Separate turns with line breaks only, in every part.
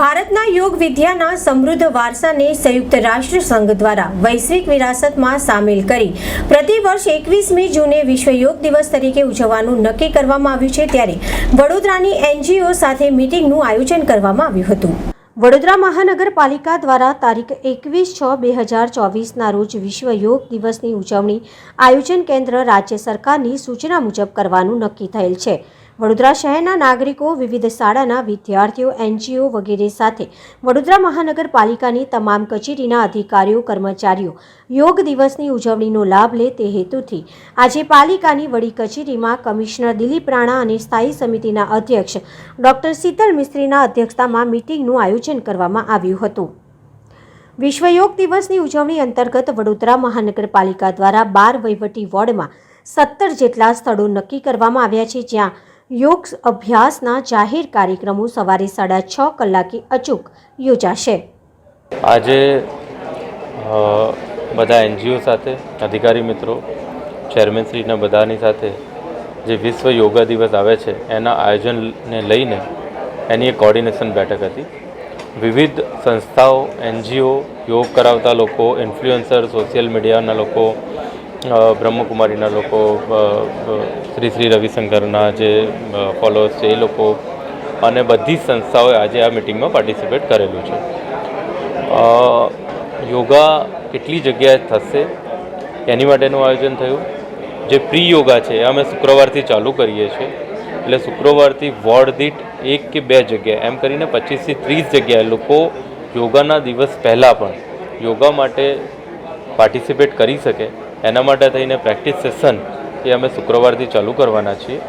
ભારતના યોગ વિદ્યાના સમૃદ્ધ વારસાને સંયુક્ત રાષ્ટ્ર સંઘ દ્વારા વૈશ્વિક વિરાસતમાં સામેલ કરી પ્રતિવર્ષ એકવીસમી જૂને વિશ્વ યોગ દિવસ તરીકે ઉજવવાનું નક્કી કરવામાં આવ્યું છે ત્યારે વડોદરાની એનજીઓ સાથે મિટિંગનું આયોજન કરવામાં આવ્યું હતું. વડોદરા મહાનગરપાલિકા દ્વારા તારીખ એકવીસ છ બે હજાર ચોવીસના રોજ વિશ્વ યોગ દિવસની ઉજવણી આયોજન કેન્દ્ર રાજ્ય સરકારની સૂચના મુજબ કરવાનું નક્કી થયેલ છે. વડોદરા શહેરના નાગરિકો, વિવિધ શાળાના વિદ્યાર્થીઓ, એનજીઓ વગેરે સાથે વડોદરા મહાનગરપાલિકાની તમામ કચેરીના અધિકારીઓ, કર્મચારીઓ યોગ દિવસની ઉજવણીનો લાભ લે તે હેતુથી આજે પાલિકાની વડી કચેરીમાં કમિશનર દિલીપ રાણા અને સ્થાયી સમિતિના અધ્યક્ષ ડોક્ટર શીતલ મિસ્ત્રીના અધ્યક્ષતામાં મીટિંગનું આયોજન કરવામાં આવ્યું હતું. વિશ્વ યોગ દિવસની ઉજવણી અંતર્ગત વડોદરા મહાનગરપાલિકા દ્વારા બાર વહીવટી વોર્ડમાં સત્તર જેટલા સ્થળો નક્કી કરવામાં આવ્યા છે, જ્યાં યોગ અભ્યાસના જાહેર કાર્યક્રમો સવારે સાડા છ કલાકે અચૂક યોજાશે.
આજે બધા એનજીઓ સાથે, અધિકારી મિત્રો ચેરમેનશ્રીના બધાની સાથે જે વિશ્વ યોગા દિવસ આવે છે, એના આયોજનને લઈને એની એક કોર્ડિનેશન બેઠક હતી. વિવિધ સંસ્થાઓ, એનજીઓ, યોગ કરાવતા લોકો ઇન્ફ્લુએન્સર સોશિયલ મીડિયાના લોકો બ્રહ્મકુમારીના લોકો શ્રી શ્રી રવિશંકરના જે ફોલોઅર્સ છે એ લોકો અને બધી જ સંસ્થાઓએ આજે આ મિટિંગમાં પાર્ટિસિપેટ કરેલું છે. યોગા કેટલી જગ્યાએ થશે એની માટેનું આયોજન થયું. જે પ્રી યોગા છે, એ અમે શુક્રવારથી ચાલુ કરીએ છીએ. એટલે શુક્રવારથી વોર્ડ દીઠ એક કે બે જગ્યાએ, એમ કરીને પચીસથી ત્રીસ જગ્યાએ લોકો યોગાના દિવસ પહેલાં પણ યોગા માટે પાર્ટિસિપેટ કરી શકે. એના માટે થઈને પ્રેક્ટિસ સેશન એ અમે શુક્રવારથી ચાલુ કરવાના છીએ.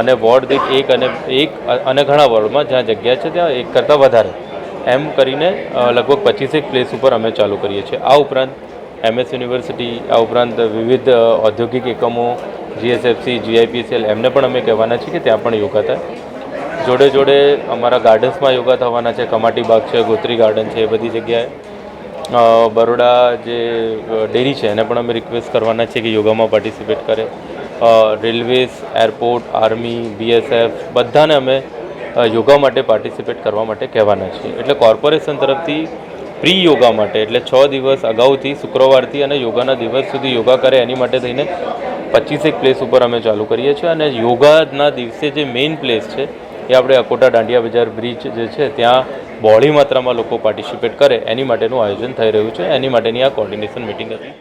અને વોર્ડ દીઠ એક અને એક અને ઘણા વોર્ડમાં જ્યાં જગ્યા છે ત્યાં એક કરતાં વધારે. એમ કરીને લગભગ પચીસેક પ્લેસ ઉપર અમે ચાલુ કરીએ છીએ. આ ઉપરાંત એમએસ યુનિવર્સિટી, આ ઉપરાંત વિવિધ ઔદ્યોગિક એકમો જીએસએફસી જીઆઈપીસીએલ એમને પણ અમે કહેવાના છીએ કે ત્યાં પણ યોગા થાય. જોડે જોડે અમારા ગાર્ડન્સમાં યોગા થવાના છે. કમાટી બાગ છે, ગોત્રી ગાર્ડન છે, એ બધી જગ્યાએ. બરોડા જે ડેરી છે, એને પણ અમે રિક્વેસ્ટ કરવાના છીએ કે યોગામાં પાર્ટિસિપેટ કરે. રેલવેઝ એરપોર્ટ આર્મી બીએસએફ બધાને અમે યોગા માટે પાર્ટિસિપેટ કરવા માટે કહેવાના છીએ. એટલે કોર્પોરેશન તરફથી પ્રી યોગા માટે, એટલે છ દિવસ અગાઉથી, શુક્રવારથી અને યોગાના દિવસ સુધી યોગા કરે, એની માટે થઈને પચીસેક પ્લેસ ઉપર અમે ચાલુ કરીએ છીએ. અને યોગાના દિવસે જે મેઇન પ્લેસ છે, એ આપણે અકોટા દાંડિયા બજાર બ્રિજ જે છે, ત્યાં બહોળી માત્રામાં લોકો પાર્ટિસિપેટ કરે, એની માટેનું આયોજન થઈ રહ્યું છે. એની માટેની આ કોર્ડિનેશન મિટિંગ હતી.